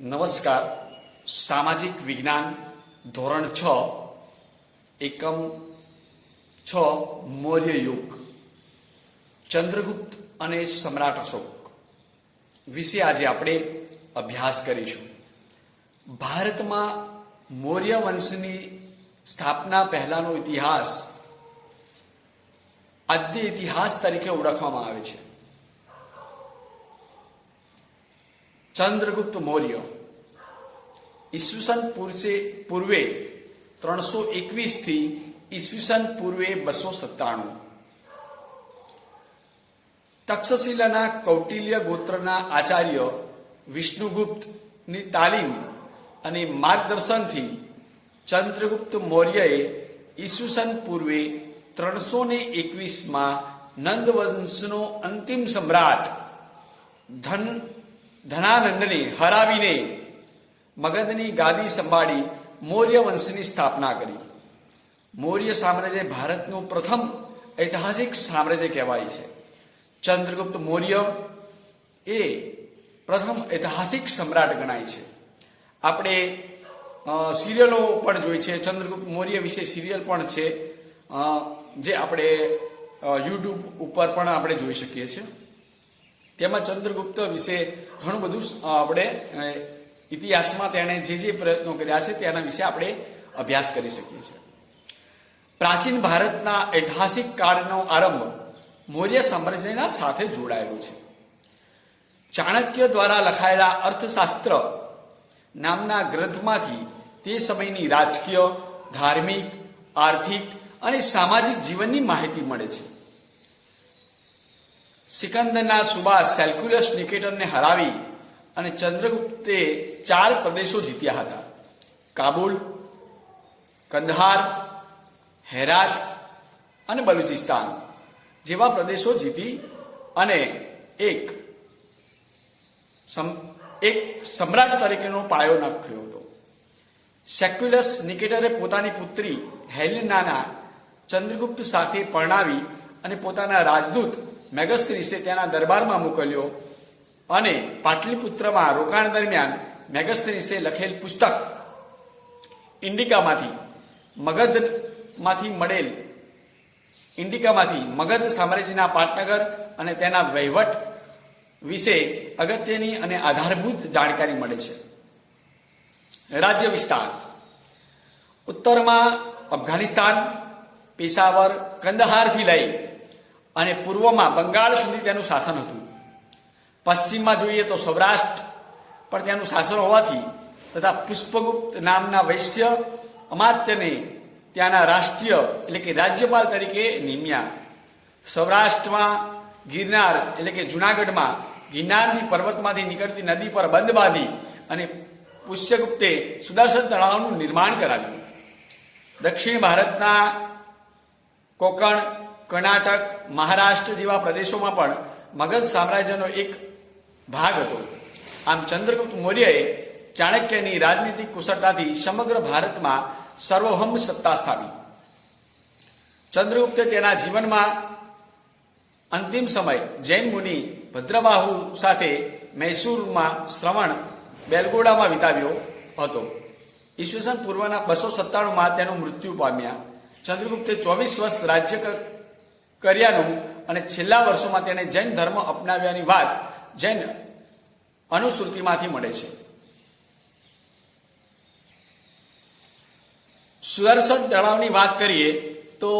નમસ્કાર. સામાજિક વિજ્ઞાન ધોરણ છ, એકમ છ, મૌર્ય યુગ. ચંદ્રગુપ્ત અને સમ્રાટ અશોક. વિશે આજે આપણે અભ્યાસ કરીશું. ભારતમાં મૌર્ય વંશની સ્થાપના પહેલાનો ઇતિહાસ આદ્ય ઇતિહાસ તરીકે ઓળખવામાં આવે છે. ચંદ્રગુપ્ત મૌર્ય. ઈસવીસન પૂર્વે ત્રણસો એકવીસથી ઈસવીસન પૂર્વે બસો સત્તાણું. તક્ષશિલાના કૌટિલ્ય ગોત્રના આચાર્ય વિષ્ણુગુપ્તની તાલીમ અને માર્ગદર્શનથી ચંદ્રગુપ્ત મૌર્યએ ઈસવીસન પૂર્વે ત્રણસો ને એકવીસમાં નંદવંશનો અંતિમ સમ્રાટ ધન ધનાનંદને હરાવીને મગધની ગાદી સંભાળી મૌર્ય વંશની સ્થાપના કરી મૌર્ય સામ્રાજ્ય ભારતનું પ્રથમ ઐતિહાસિક સામ્રાજ્ય કહેવાય છે ચંદ્રગુપ્ત મૌર્ય એ પ્રથમ ઐતિહાસિક સમ્રાટ ગણાય છે આપણે સિરિયલો પણ જોઈ છે ચંદ્રગુપ્ત મૌર્ય વિશે સિરિયલ પણ છે જે આપણે યુટ્યુબ ઉપર પણ આપણે જોઈ શકીએ છીએ તેમાં ચંદ્રગુપ્ત વિશે ઘણું બધું આપણે ઇતિહાસમાં તેણે જે જે પ્રયત્નો કર્યા છે તેના વિશે આપણે અભ્યાસ કરી શકીએ છીએ. પ્રાચીન ભારતના ઐતિહાસિક કાળનો આરંભ મૌર્ય સામ્રાજ્યના સાથે જોડાયેલો છે. ચાણક્ય દ્વારા લખાયેલા અર્થશાસ્ત્ર નામના ગ્રંથમાંથી તે સમયની રાજકીય, ધાર્મિક, આર્થિક અને સામાજિક જીવનની માહિતી મળે છે. સિકંદરના સુબા સેલ્ક્યુલસ નિકેટરને હરાવી અને ચંદ્રગુપ્તે ચાર પ્રદેશો જીત્યા હતા. કાબુલ, કંદહાર, હેરાત અને બલુચિસ્તાન જેવા પ્રદેશો જીતી અને એક એક સમ્રાટ તરીકેનો પાયો નાખ્યો હતો. સેક્યુલસ નિકેટરે પોતાની પુત્રી હેલિનાના ચંદ્રગુપ્ત સાથે પરણાવી અને પોતાના રાજદૂત મેગસ્ત્રીસે તેના દરબારમાં મોકલ્યો અને પાટલીપુત્રમાં રોકાણ દરમિયાન મેગસ્ત્રીસે લખેલ પુસ્તક ઇન્ડિકામાંથી મગધમાંથી મળેલ, ઇન્ડિકામાંથી મગધ સામ્રાજ્યના પાટનગર અને તેના વહીવટ વિશે અગત્યની અને આધારભૂત જાણકારી મળે છે. રાજ્ય વિસ્તાર. ઉત્તરમાં અફઘાનિસ્તાન, પેશાવર, કંદહારથી લઈ અને પૂર્વમાં બંગાળ સુધી તેનું શાસન હતું. પશ્ચિમમાં જોઈએ તો સૌરાષ્ટ્ર પર તેનું શાસન હોવાથી તથા પુષ્પગુપ્ત નામના વૈશ્ય અમાત્યને ત્યાંના રાષ્ટ્રીય એટલે કે રાજ્યપાલ તરીકે નિમ્યા. સૌરાષ્ટ્રમાં ગિરનાર એટલે કે જુનાગઢમાં ગિરનારની પર્વતમાંથી નીકળતી નદી પર બંધ બાંધી અને પુષ્યગુપ્તે સુદર્શન તળાવનું નિર્માણ કરાવ્યું. દક્ષિણ ભારતના કોકણ કર્ણાટક, મહારાષ્ટ્ર જેવા પ્રદેશોમાં પણ મગધ સામ્રાજ્યનો એક ભાગ હતો. આમ ચંદ્રગુપ્ત મૌર્યએ ચાણક્યની રાજનીતિક કુશળતાથી સમગ્ર ભારતમાં સર્વોહમ સત્તા સ્થાપી. ચંદ્રગુપ્તે તેના જીવનમાં અંતિમ સમય જૈન મુનિ ભદ્રબાહુ સાથે મૈસૂરમાં શ્રવણ બેલગોડામાં વિતાવ્યો હતો. ઈસવીસન પૂર્વના બસો સત્તાણુંમાં તેનું મૃત્યુ પામ્યા. ચંદ્રગુપ્તે ચોવીસ વર્ષ રાજ્ય કર્યાનું અને છેલ્લા વર્ષોમાં તેણે જૈન ધર્મ અપનાવ્યાની વાત જૈન અનુસૃતિમાંથી મળે છે. સુદર્શન તળાવની વાત કરીએ તો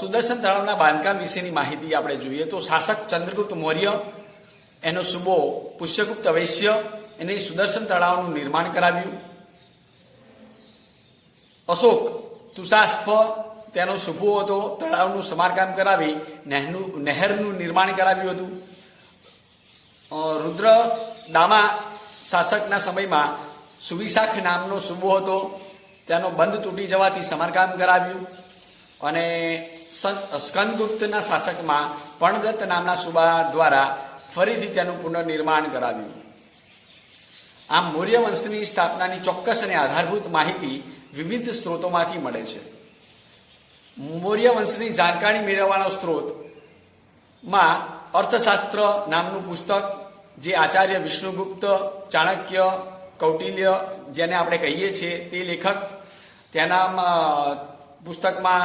સુદર્શન તળાવના બાંધકામ વિશેની માહિતી આપણે જોઈએ તો શાસક ચંદ્રગુપ્ત મૌર્ય, એનો સુબો પુષ્યગુપ્ત વૈશ્ય, એને સુદર્શન તળાવનું નિર્માણ કરાવ્યું. અશોક તુષાસ્ફ તેનો સુબો હતો, તળાવનું સમારકામ કરાવી, નહેરનું નહેરનું નિર્માણ કરાવ્યું હતું. રુદ્ર દામા શાસકના સમયમાં સુવિશાખ નામનો સુબો હતો. તેનો બંધ તૂટી જવાથી સમારકામ કરાવ્યું અને સ્કંદગુપ્તના શાસકમાં પણદત્ત નામના સુબા દ્વારા ફરીથી તેનું પુનર્નિર્માણ કરાવ્યું. આમ મૌર્ય વંશની સ્થાપનાની ચોક્કસ અને આધારભૂત માહિતી વિવિધ સ્ત્રોતોમાંથી મળે છે. મૌર્ય વંશની જાણકારી મેળવવાનો સ્ત્રોતમાં અર્થશાસ્ત્ર નામનું પુસ્તક જે આચાર્ય વિષ્ણુગુપ્ત ચાણક્ય કૌટિલ્ય જેને આપણે કહીએ છીએ તે લેખક તેના પુસ્તકમાં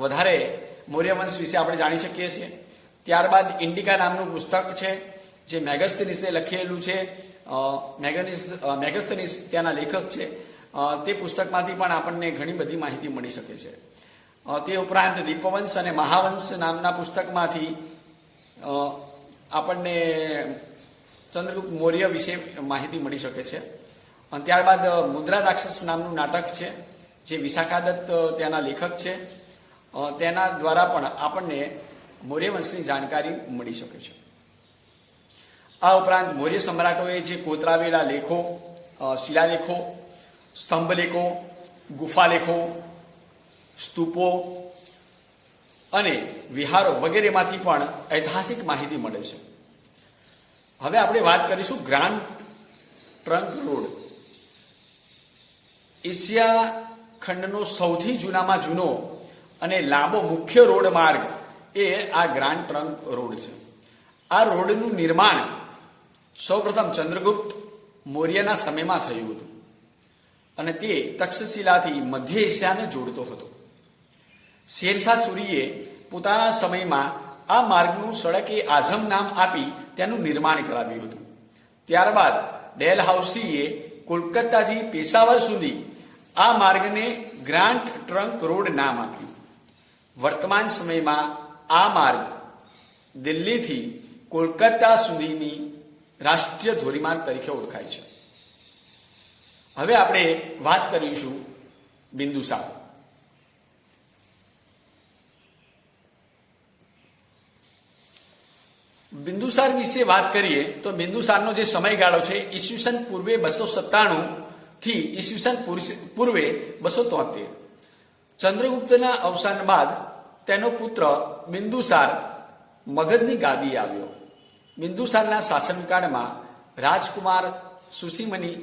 વધારે મૌર્ય વંશ વિશે આપણે જાણી શકીએ છીએ. ત્યારબાદ ઇન્ડિકા નામનું પુસ્તક છે જે મેગસ્તનીસે લખેલું છે. મેગનિસ મેગસ્તનીસ ત્યાંના લેખક છે. તે પુસ્તકમાંથી પણ આપણને ઘણી બધી માહિતી મળી શકે છે. તે ઉપરાંત દીપવંશ અને મહાવંશ નામના પુસ્તકમાંથી આપણને ચંદ્રગુપ્ત મૌર્ય વિશે માહિતી મળી શકે છે. અને ત્યારબાદ મુદ્રા રાક્ષસ નામનું નાટક છે, જે વિશાખાદત્ત તેના લેખક છે. તેના દ્વારા પણ આપણને મૌર્ય વંશની જાણકારી મળી શકે છે. આ ઉપરાંત મૌર્ય સમ્રાટોએ જે કોતરાવેલા લેખો શિલાલેખો, સ્તંભલેખો, ગુફાલેખો સ્તૂપો અને વિહારો વગેરેમાંથી પણ ઐતિહાસિક માહિતી મળે છે. હવે આપણે વાત કરીશું ગ્રાન્ડ ટ્રંક રોડ. એશિયા ખંડનો સૌથી જૂનામાં જૂનો અને લાંબો મુખ્ય રોડ માર્ગ એ આ ગ્રાન્ડ ટ્રંક રોડ છે. આ રોડનું નિર્માણ સૌપ્રથમ ચંદ્રગુપ્ત મૌર્યના સમયમાં થયું હતું અને તે તક્ષશિલાથી મધ્ય એશિયાને જોડતો હતો. શેરશાહ સૂરીએ પોતાના સમયમાં આ માર્ગનું સડકે આઝમ નામ આપી તેનું નિર્માણ કરાવ્યું હતું. ત્યારબાદ ડેલ હાઉસીએ કોલકાતાથી પેશાવર સુધી આ માર્ગને ગ્રાન્ડ ટ્રંક રોડ નામ આપ્યું. વર્તમાન સમયમાં આ માર્ગ દિલ્હીથી કોલકાતા સુધીની રાષ્ટ્રીય ધોરીમાર્ગ તરીકે ઓળખાય છે. હવે આપણે વાત કરીશું બિંદુ બિંદુસાર બિંદુસાર વિશે વાત કરીએ તો બિંદુસારનો જે સમયગાળો છે, ઈસવીસન પૂર્વે બસો સત્તાણું થી ઈસવીસન પૂર્વે બસો તોતેર. ચંદ્રગુપ્તના અવસાન બાદ તેનો પુત્ર બિંદુસાર મગધની ગાદી આવ્યો. બિંદુસારના શાસનકાળમાં રાજકુમાર સુસીમની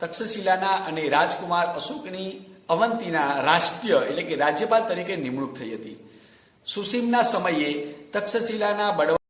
તક્ષશિલાના અને રાજકુમાર અશોકની અવંતીના રાષ્ટ્રીય એટલે કે રાજ્યપાલ તરીકે નિમણૂક થઈ હતી. સુસીમના સમયે તક્ષશિલાના બળવા